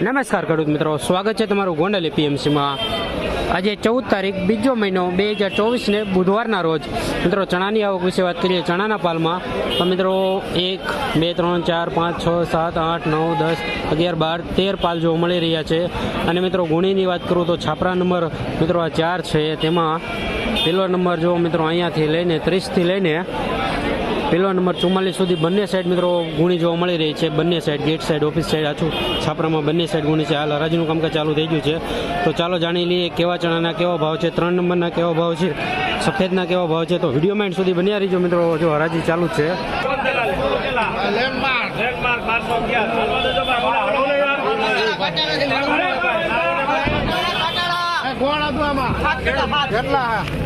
નમસ્કાર ખેડૂત મિત્રો, સ્વાગત છે તમારું ગોંડલ એપીએમસીમાં આજે ચૌદ તારીખ, બીજો મહિનો બે હજાર ચોવીસને બુધવારના રોજ. મિત્રો, ચણાની આવક વિશે વાત કરીએ, ચણાના પાલમાં. તો મિત્રો, એક, બે, ત્રણ, ચાર, પાંચ, છ, સાત, આઠ, નવ, દસ, અગિયાર, બાર, તેર પાલ જોવા મળી રહ્યા છે. અને મિત્રો, ગુણીની વાત કરું તો છાપરા નંબર, મિત્રો, આ ચાર છે. તેમાં પેલો નંબર જો મિત્રો અહીંયાથી લઈને ત્રીસથી લઈને પેલો નંબર ચુમ્માલીસ સુધી બંને સાઈડ મિત્રો ગુણી જોવા મળી રહી છે. બંને side gate side office side આછું છાપરામાં બંને સાઈડ ગુણી છે. હાલ હરાજીનું કામકાજ ચાલુ થઈ ગયું છે. તો ચાલો જાણી લઈએ કેવા ચણાના કેવો ભાવ છે ત્રણ નંબરના કેવો ભાવ છે સફેદના કેવો ભાવ છે. તો વીડિયો માઇન્ડ સુધી બન્યા રહીજો મિત્રો જો હરાજી ચાલુ છે. છે?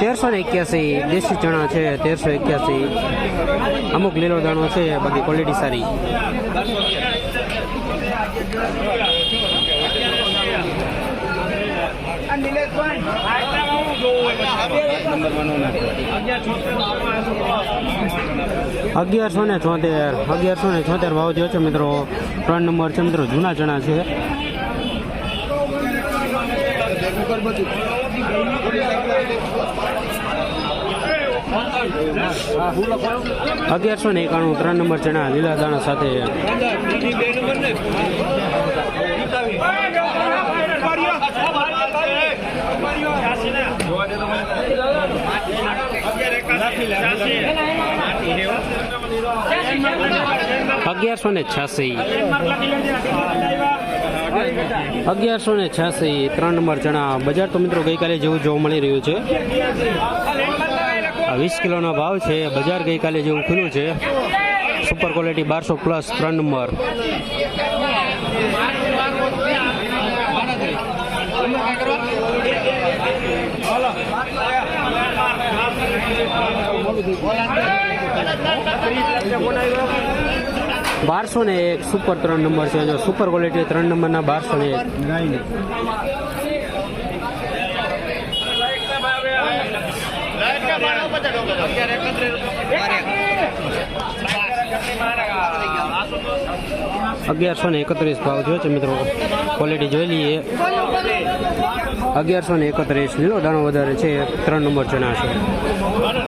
તેરસો ને એક્યાસી દેશી ચણા છે, તેરસો એક્યાસી. અમુક લીલો દાણો છે, બાકી ક્વોલિટી સારી. અગિયારસો ને છોતેર અગિયારસો ને છોતેર ભાવ જો છે મિત્રો. ત્રણ નંબર છે મિત્રો, જૂના ચણા છે. અગિયારસો ને એકાણું ત્રણ નંબર ચણા લીલા દાણા સાથે. અગિયારસો ને છ્યાસી. અગિયારસો ને છ્યાસી ત્રણ નંબર ચણા બજાર તો મિત્રો ગઈકાલે જેવું જોવા મળી રહ્યું છે. વીસ કિલોનો ભાવ છે, બજાર ગઈકાલે જેવું ખુલ્લું છે. સુપર ક્વોલિટી બારસો પ્લસ ત્રણ નંબર. બારસો ને એક સુપર ત્રણ નંબર છે. જો સુપર ક્વોલિટી ત્રણ નંબરના બારસો ને એક. અગિયારસો ને એકત્રીસ ભાવ થયો છે મિત્રો. ક્વોલિટી જોઈ લઈએ. અગિયારસો ને એકત્રીસ. લીલો દાણો વધારે છે. ત્રણ નંબર ચણા છે